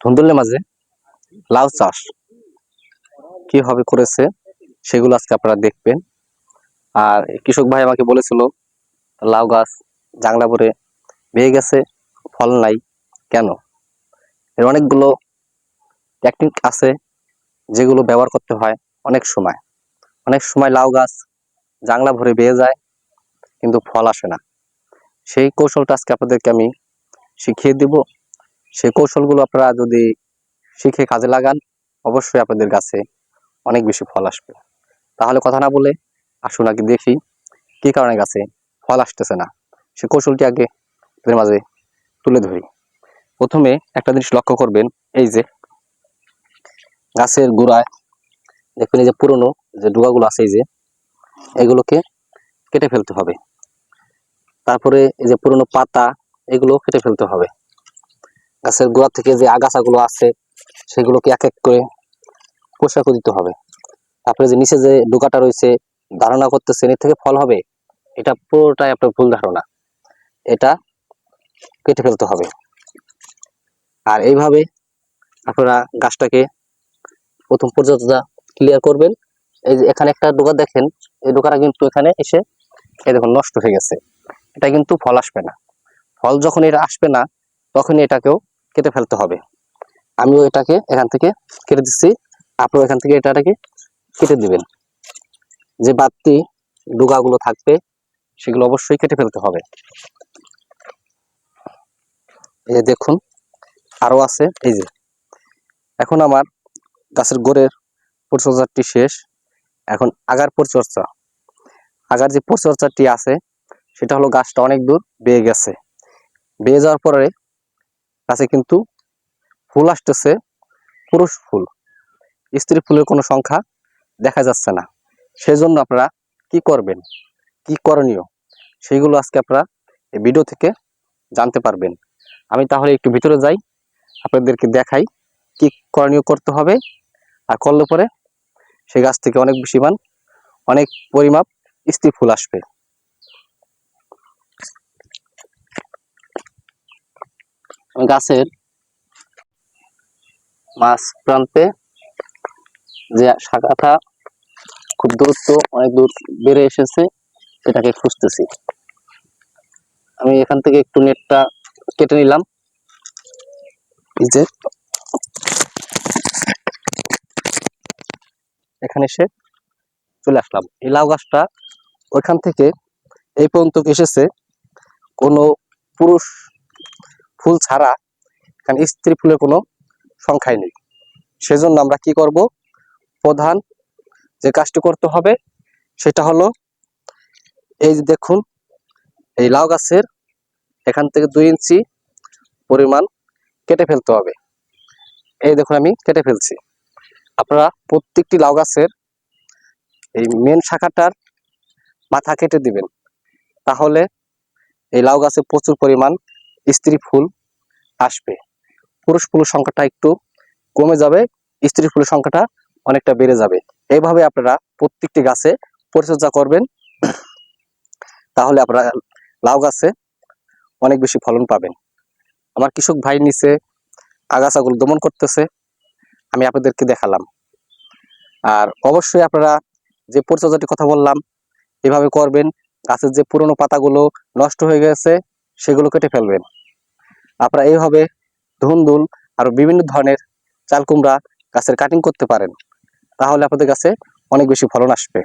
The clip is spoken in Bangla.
ধুন্দুলের মাঝে লাউ চাষ। কীভাবে করেছে সেগুলো আজকে আপনারা দেখবেন। আর কৃষক ভাই আমাকে বলেছিল লাউ গাছ জাংলা পরে বেয়ে গেছে ফল নাই কেন? এর অনেকগুলো টেকনিক আছে যেগুলো ব্যবহার করতে হয় অনেক সময়। অনেক সময় লাউ গাছ জাংলা ভরে বেয়ে যায় কিন্তু ফল আসে না। সেই কৌশলটা আজকে আপনাদেরকে আমি শিখিয়ে দিব। সেই কৌশলগুলো আপনারা যদি শিখে কাজে লাগান, অবশ্যই আপনাদের গাছে অনেক বেশি ফল আসবে। তাহলে কথা না বলে আসুন আগে দেখি কি কারণে গাছে ফল আসতেছে না। সে কৌশলটি আগে মাঝে তুলে ধরি। প্রথমে একটা জিনিস লক্ষ্য করবেন, এই যে গাছের গোড়ায় দেখবেন এই যে পুরনো যে ডুগাগুলো আছে, এই যে এগুলোকে কেটে ফেলতে হবে। তারপরে এই যে পুরনো পাতা এগুলো কেটে ফেলতে হবে। গাছের গোড়া থেকে যে আগাছাগুলো আছে, সেগুলোকে এক এক করে করে দিতে হবে। তারপরে যে নিচে যে ডোকাটা রয়েছে, ধারণা করতেছেন, এর থেকে ফল হবে, এটা পুরোটাই আপনার ভুল ধারণা। এটা কেটে ফেলতে হবে। আর এইভাবে আপনারা গাছটাকে প্রথম পর্যায়টা ক্লিয়ার করবেন, এই যে এখানে একটা ডোকা দেখেন, এই ডোকাটা কিন্তু এখানে এসে, এই দেখুন, নষ্ট হয়ে গেছে। এটা কিন্তু ফল আসবে না। ফল যখন এটা আসবে না তখন এটাকেও কেটে ফেলতে হবে। আমিও এটাকে এখান থেকে কেটে দিচ্ছি। আপনারা এখান থেকে এটাকে কেটে দিবেন। যে বাড়তি ডুগাগুলো থাকবে, সেগুলো অবশ্যই কেটে ফেলতে হবে। এই যে দেখুন আরও আছে, এই যে। এখন আমার গাছের গোড়ের পরিচর্যাটি শেষ। এখন আগার পরিচর্যা। আগার যে পরিচর্যাটি আছে, সেটা হলো গাছটা অনেক দূর বেয়ে গেছে। বেয়ে যাওয়ার পরে গাছে কিন্তু ফুল আসতেছে, পুরুষ ফুল। স্ত্রী ফুলের কোনো সংখ্যা দেখা যাচ্ছে না। সেজন্য আপনারা কি করবেন? কি করণীয়? সেইগুলো আজকে আপনারা এই ভিডিও থেকে জানতে পারবেন। আমি তাহলে একটু ভিতরে যাই, আপনাদেরকে দেখাই কি করণীয় করতে হবে। আর করলে পরে সেই গাছ থেকে অনেক বেশি মান, অনেক পরিমাপ স্ত্রী ফুল আসবে। গাছের মাছ প্রান্তে যে শাখাটা খুব দূরত্ব অনেক দূর বেড়ে এসেছে, এটাকে খুঁজতেছি। আমি এখান থেকে একটু নেটটা কেটে নিলাম। এখানে এসে চলে আসলাম। এই লাউ গাছটা ওইখান থেকে এই পর্যন্ত এসেছে কোনো পুরুষ ফুল ছাড়া এখানে স্ত্রী ফুলের কোনো সংখ্যাই নেই। সেজন্য আমরা কি করব? প্রধান যে কাজটি করতে হবে সেটা হলো, এই যে দেখুন, এই লাউ গাছের এখান থেকে দুই ইঞ্চি পরিমাণ কেটে ফেলতে হবে। এই দেখুন আমি কেটে ফেলছি। আপনারা প্রত্যেকটি লাউ গাছের এই মেন শাখাটার মাথা কেটে দিবেন। তাহলে এই লাউ গাছে প্রচুর পরিমাণ স্ত্রী ফুল আসবে। পুরুষ ফুলের সংখ্যাটা একটু কমে যাবে, স্ত্রী ফুলের সংখ্যাটা অনেকটা বেড়ে যাবে। এইভাবে আপনারা প্রত্যেকটি গাছে পরিচর্যা করবেন। তাহলে আপনারা লাউ গাছে অনেক বেশি ফলন পাবেন। আমার কৃষক ভাই নিচে আগাছাগুলো দমন করতেছে, আমি আপনাদেরকে দেখালাম। আর অবশ্যই আপনারা যে পরিচর্যাটির কথা বললাম, এভাবে করবেন। গাছের যে পুরনো পাতাগুলো নষ্ট হয়ে গেছে সেগুলো কেটে ফেলবেন। আপনারা এইভাবে ধুনদুল আর বিভিন্ন ধরনের চাল কুমড়া গাছের কাটিং করতে পারেন। তাহলে আপনাদের কাছে অনেক বেশি ফলন আসবে।